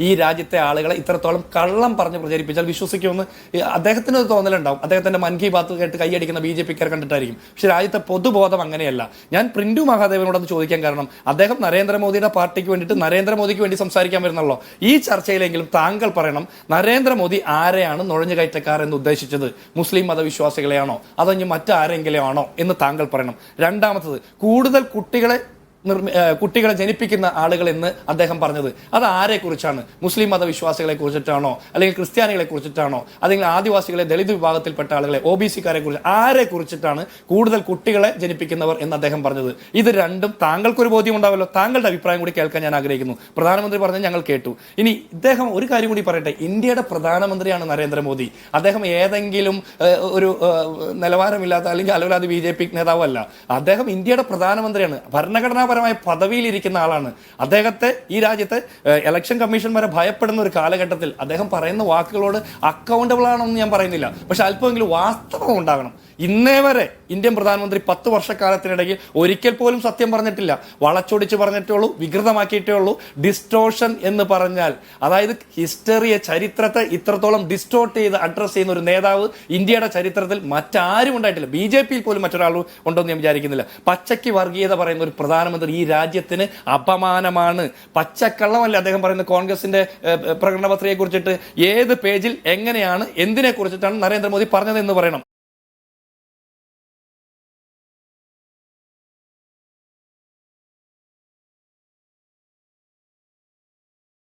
ഈ രാജ്യത്തെ ആളുകളെ ഇത്രത്തോളം കള്ളം പറഞ്ഞ് പ്രചരിപ്പിച്ചാൽ വിശ്വസിക്കുമെന്ന് അദ്ദേഹത്തിന് ഒരു തോന്നലുണ്ടാവും. അദ്ദേഹത്തിന്റെ മൻ കി ബാത്ത് കേട്ട് കൈയടിക്കുന്ന ബി ജെ പിക്കാർ കണ്ടിട്ടായിരിക്കും. പക്ഷെ രാജ്യത്തെ പൊതുബോധം അങ്ങനെയല്ല. ഞാൻ പ്രിന്റു മഹാദേവനോടൊന്ന് ചോദിക്കാൻ കാരണം അദ്ദേഹം നരേന്ദ്രമോദിയുടെ പാർട്ടിക്ക് വേണ്ടിയിട്ട് നരേന്ദ്രമോദിക്ക് വേണ്ടി സംസാരിക്കാൻ വരുന്നല്ലോ ഈ ചർച്ചയിലെങ്കിലും താങ്കൾ പറയണം നരേന്ദ്രമോദി ആരെയാണ് നുഴഞ്ഞുകയറ്റക്കാർ എന്ന് ഉദ്ദേശിച്ചത്? മുസ്ലിം മതവിശ്വാസികളെയാണോ? അതോ ഇനി മറ്റാരെങ്കിലും ആണോ എന്ന് താങ്കൾ പറയണം. രണ്ടാമത്തത് കൂടുതൽ കുട്ടികളെ കുട്ടികളെ ജനിപ്പിക്കുന്ന ആളുകൾ എന്ന് അദ്ദേഹം പറഞ്ഞത്. അത് ആരെക്കുറിച്ചാണ്? മുസ്ലിം മതവിശ്വാസികളെ കുറിച്ചിട്ടാണോ? അല്ലെങ്കിൽ ക്രിസ്ത്യാനികളെ കുറിച്ചിട്ടാണോ? അല്ലെങ്കിൽ ആദിവാസികളെ ദളിത് വിഭാഗത്തിൽപ്പെട്ട ആളുകളെ ഒ ബി സിക്കാരെ കുറിച്ച് ആരെ കുറിച്ചിട്ടാണ് കൂടുതൽ കുട്ടികളെ ജനിപ്പിക്കുന്നവർ എന്ന് അദ്ദേഹം പറഞ്ഞത്? ഇത് രണ്ടും താങ്കൾക്കൊരു ബോധ്യം ഉണ്ടാവല്ലോ താങ്കളുടെ അഭിപ്രായം കൂടി കേൾക്കാൻ ഞാൻ ആഗ്രഹിക്കുന്നു. പ്രധാനമന്ത്രി പറഞ്ഞത് ഞങ്ങൾ കേട്ടു. ഇനി ഇദ്ദേഹം ഒരു കാര്യം കൂടി പറയട്ടെ. ഇന്ത്യയുടെ പ്രധാനമന്ത്രിയാണ് നരേന്ദ്രമോദി. അദ്ദേഹം ഏതെങ്കിലും ഒരു നിലവാരമില്ലാത്ത അല്ലെങ്കിൽ അലവലാതി ബി ജെ പി നേതാവല്ല. അദ്ദേഹം ഇന്ത്യയുടെ പ്രധാനമന്ത്രിയാണ്. ഭരണഘടനാപരമായ പദവിയിലിരിക്കുന്ന ആളാണ്. അദ്ദേഹത്തെ ഈ രാജ്യത്തെ ഇലക്ഷൻ കമ്മീഷൻ വരെ ഭയപ്പെടുന്ന ഒരു കാലഘട്ടത്തിൽ അദ്ദേഹം പറയുന്ന വാക്കുകളോട് അക്കൗണ്ടബിൾ ആണെന്ന് ഞാൻ പറയുന്നില്ല. പക്ഷെ അല്പമെങ്കിലും വാസ്തവം ഉണ്ടാകണം. ഇന്നേ വരെ ഇന്ത്യൻ പ്രധാനമന്ത്രി പത്ത് വർഷക്കാലത്തിനിടയിൽ ഒരിക്കൽ പോലും സത്യം പറഞ്ഞിട്ടില്ല. വളച്ചൊടിച്ച് പറഞ്ഞിട്ടേ ഉള്ളൂ വികൃതമാക്കിയിട്ടേ ഉള്ളൂ. ഡിസ്റ്റോഷൻ എന്ന് പറഞ്ഞാൽ അതായത് ഹിസ്റ്ററിയെ ചരിത്രത്തെ ഇത്രത്തോളം ഡിസ്റ്റോർട്ട് ചെയ്ത് അഡ്രസ്സ് ചെയ്യുന്ന ഒരു നേതാവ് ഇന്ത്യയുടെ ചരിത്രത്തിൽ മറ്റാരും ഉണ്ടായിട്ടില്ല. ബി ജെ പിയിൽ പോലും മറ്റൊരാൾ ഉണ്ടെന്ന് ഞാൻ വിചാരിക്കുന്നില്ല. പച്ചയ്ക്ക് വർഗീയത പറയുന്ന ഒരു പ്രധാനമന്ത്രി ഈ രാജ്യത്തിന് അപമാനമാണ്. പച്ചക്കള്ളമല്ല അദ്ദേഹം പറയുന്ന കോൺഗ്രസിന്റെ പ്രകടന പത്രികയെ കുറിച്ചിട്ട് ഏത് പേജിൽ എങ്ങനെയാണ് എന്തിനെ കുറിച്ചിട്ടാണ് നരേന്ദ്രമോദി പറഞ്ഞത് എന്ന് പറയണം.